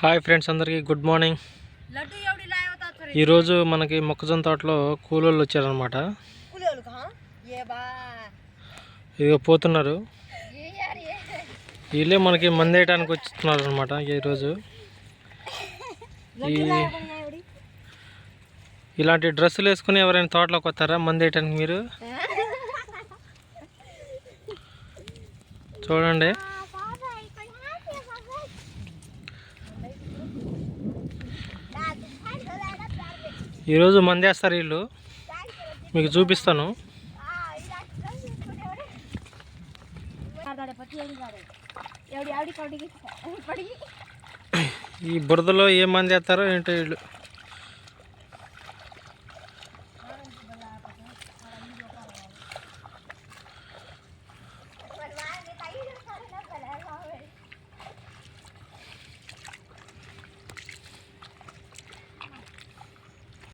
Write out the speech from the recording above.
Hi friends అందరికీ good morning. ఈరోజు మనకి మొక్కజొన్న తోటలో కూలోళ్ళు వచ్చారనమాట ఇదిగో పోతున్నారు. వీళ్ళే మనకి మందేయటానికి వస్తున్నారు అనమాట ఈరోజు ఈ ఇలాంటి డ్రెస్సులు వేసుకుని ఎవరైనా తోటలోకి వస్తారా మందేయటానికి మీరు? చూడండి. ఈరోజు మందేస్తారు వీళ్ళు. మీకు చూపిస్తాను. ఈ బురదలో ఏం మంది వేస్తారో ఏంటో వీళ్ళు.